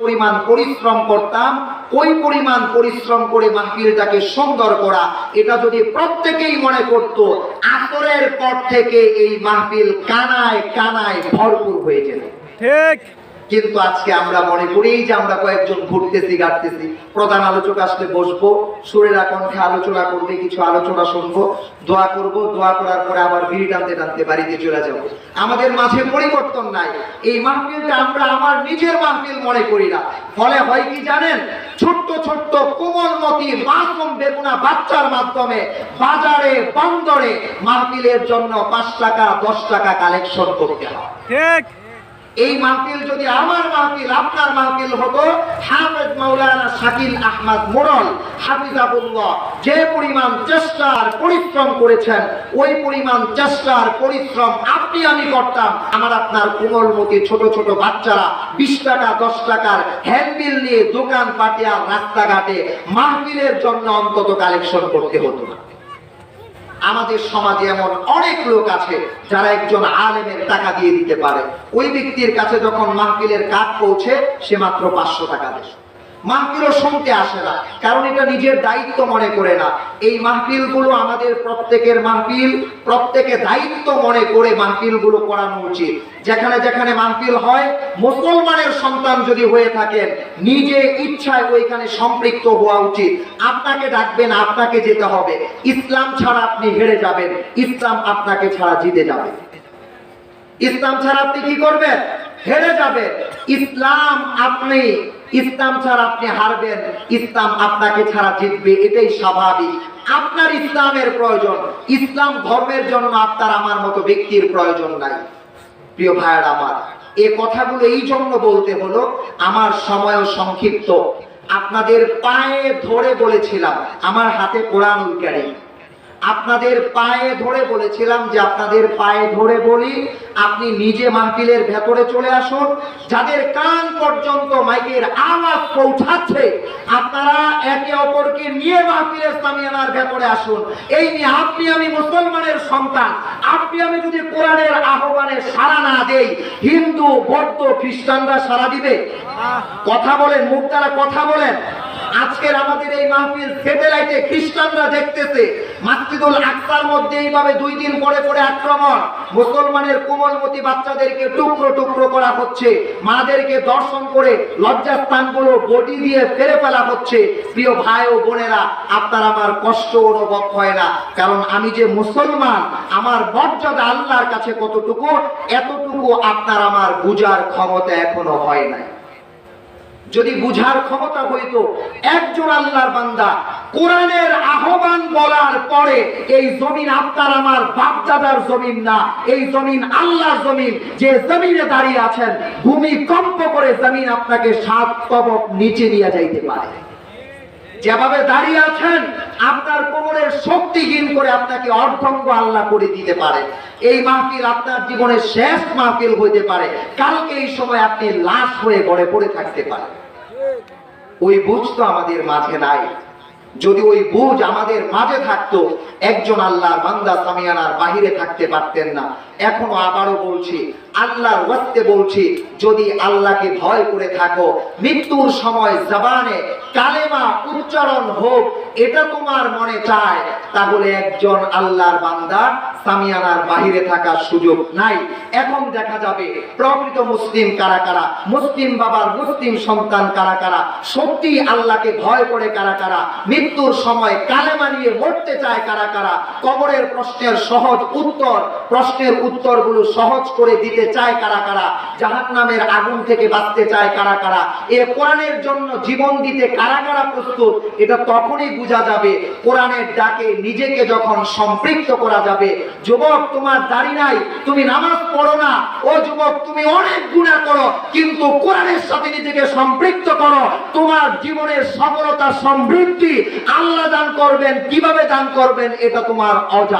পরিমাণ পরিশ্রম করতাম, ওই পরিমাণ পরিশ্রম করে মাহফিলটাকে সুন্দর করা। এটা যদি প্রত্যেকেই মনে করত, আসরের পর থেকে এই মাহফিল কানায় কানায় ভরপুর হয়ে যেত। ঠিক। কিন্তু আজকে আমরা মনে করি যে আমরা কয়েকজন ঘুরতেছি গাড়তেছি প্রধান আলোচক আসলে বসবো, সুরেরা কণ্ঠে আলোচনা করবে, কিছু আলোচনা শুনব। দোয়া করব, দোয়া করার পরে আবার ভিড় টানতে টানতে বাড়িতে চলে যাব। আমাদের মাঝে পরিবর্তন নাই। এই মাহফিলটা আমরা আমার নিজের মাহফিল মনে করি না। ফলে হয় কি জানেন? ছোট্ট ছোট্ট কোমলমতি মাসুম বেগুনা বাচ্চার মাধ্যমে বাজারে, বন্দরে মাহফিলের জন্য পাঁচ টাকা, দশ টাকা কালেকশন করতে হয়। ঠিক। এই মাহফিল যদি আমার মাহফিল, আপনার মাহফিল হতো, হাফেজ মাওলানা শাকিল আহমদ মোড়ল হাফিজাবুল্লাহ যে পরিমাণ চেষ্টা আর পরিশ্রম করেছেন, ওই পরিমাণ চেষ্টা আর পরিশ্রম আপনি আমি করতাম। আমার আপনার কোমলমতি ছোট ছোট বাচ্চারা বিশ টাকা, দশ টাকার হ্যান্ডবিল নিয়ে দোকান পাটে আর রাস্তাঘাটে মাহফিলের জন্য অন্তত কালেকশন করতে হতো না। আমাদের সমাজে এমন অনেক লোক আছে যারা একজন আলেমের টাকা দিয়ে দিতে পারে। ওই ব্যক্তির কাছে যখন মাহফিলের কাজ পৌঁছে, সে মাত্র পাঁচশো টাকা দেয়। মাহফিলও শুনতে আসে না, কারণ এটা নিজের দায়িত্ব মনে করে না। এই মাহফিলগুলো আমাদের প্রত্যেকের মাহফিল, প্রত্যেকে দায়িত্ব মনে করে মাহফিলগুলো করানো উচিত। যেখানে যেখানে মাহফিল হয়, মুসলমানের সন্তান যদি হয়ে থাকেন নিজে ইচ্ছায় ওইখানে সম্পৃক্ত হওয়া উচিত। আপনাকে ডাকবেন, আপনাকে যেতে হবে। ইসলাম ছাড়া আপনি হেরে যাবেন। ইসলাম আপনাকে ছাড়া জিতে যাবে। ইসলাম ছাড়া আপনি কি করবেন? হেরে যাবেন ইসলাম আপনি, ইসলাম ছাড়া আপনি হারবেন, ইসলাম আপনাকে ছাড়া জিতবে, এটাই স্বাভাবিক। আপনার ইসলামের প্রয়োজন, ইসলাম ধর্মের জন্য আপনার আমার মতো ব্যক্তির প্রয়োজন নাই। প্রিয় ভাইয়ের আমার, এ কথাগুলো এই জন্য বলতে হলো, আমার সময়ও সংক্ষিপ্ত। আপনাদের পায়ে ধরে বলেছিলাম, আমার হাতে কোরআনুল কারীম। আপনাদের পায়ে ধরে বলেছিলাম যে আপনাদের পায়ে ধরে বলি, আপনি নিজে মাহফিলের ভেতরে চলে আসুন। যাদের কান পর্যন্ত মাইকের আওয়াজ পৌঁছাচ্ছে, আপনারা একে অপরকে নিয়ে মাহফিলের সামিয়ানার ভেতরে আসুন। এই নিয়ে আপনি আমি মুসলমানের সন্তান। আপনি আমি যদি কোরআনের আহ্বানে সাড়া না দেই, হিন্দু, বৌদ্ধ, খ্রিস্টানরা সাড়া দিবে? কথা বলেন, মুখ দ্বারা কথা বলেন। আজকের আমাদের এই মাহফিল স্যাটেলাইটে খ্রিস্টানরা দেখতেছে। মাসজিদুল আকসার মধ্যে এইভাবে দুই দিন পরে পরে আক্রমণ। মুসলমানের কোমলমতি বাচ্চাদেরকে টুকরো টুকরো করা হচ্ছে। মাদেরকে দর্শন করে লজ্জাস্থানগুলো বডি দিয়ে ফেলে ফেলা হচ্ছে। প্রিয় ভাই ও বোনেরা, আপনার আমার কষ্ট অনুভব হয় না। কারণ আমি যে মুসলমান, আমার মর্যাদা আল্লাহর কাছে কতটুকু, এতটুকু আপনার আমার বুঝার ক্ষমতা এখনও হয় নাই। যদি বুঝার ক্ষমতা হইত, একজন আল্লাহর বান্দা কোরআনের আহ্বান বলার পরে এই জমিন আপনার, আমার বাপদাদার জমিন না, এই জমিন আল্লাহর জমিন। যে জমিনে দাঁড়িয়ে আছেন ভূমি কম্প করে জমিন আপনাকে সাত তবক নিচে নিয়ে যাইতে পারে। যেভাবে দাঁড়িয়ে আছেন আপনার কোমরের শক্তিহীন করে আপনাকে অর্ধঙ্গ আল্লাহ করে দিতে পারে। এই মাহফিল আপনার জীবনের শেষ মাহফিল হইতে পারে। কালকে এই সময় আপনি লাশ হয়ে গড়ে পড়ে থাকতে পারেন। ওই বুঝ তো আমাদের মাঝে নাই। যদি ওই বুঝ আমাদের মাঝে থাকতো, একজন আল্লাহর বান্দা সামিয়ানার বাহিরে থাকতে পারতেন না। এখনও আবারও বলছি, আল্লাহর ওয়াস্তে বলছি, যদি আল্লাহকে ভয় করে থাকো, মৃত্যুর সময় জবানে কালেমা উচ্চারণ হোক, এটা তোমার মনে চায়, তাহলে একজন আল্লাহর বান্দা সামিয়ানার বাহিরে থাকার সুযোগ নাই। এখন দেখা যাবে প্রকৃত মুসলিম কারা কারা, মুসলিম বাবার মুসলিম সন্তান কারা কারা, সত্যি আল্লাহকে ভয় করে কারা কারা, মৃত্যুর সময় কালেমা নিয়ে মরতে চায় কারা কারা, কবরের প্রশ্নের সহজ উত্তর, প্রশ্নের উত্তরগুলো সহজ করে দিতে চায় কারা কারা, জাহান্নামের আগুন থেকে বাঁচতে চায় কারা কারা, এ কোরআনের জন্য জীবন দিতে কারা কারা প্রস্তুত, এটা তখনই বোঝা যাবে, কোরআনের ডাকে নিজেকে যখন সম্পৃক্ত করা যাবে যুবক, তোমার দাড়ি নাই, তুমি নামাজ পড়ো না। ও যুবক, তুমি অনেক গুণা করো, কিন্তু কোরআনের সাথে নিজেকে সম্পৃক্ত করো। তোমার জীবনের সফলতা, সমৃদ্ধি আল্লাহ দান করবেন, কীভাবে দান করবেন, এটা তোমার অজা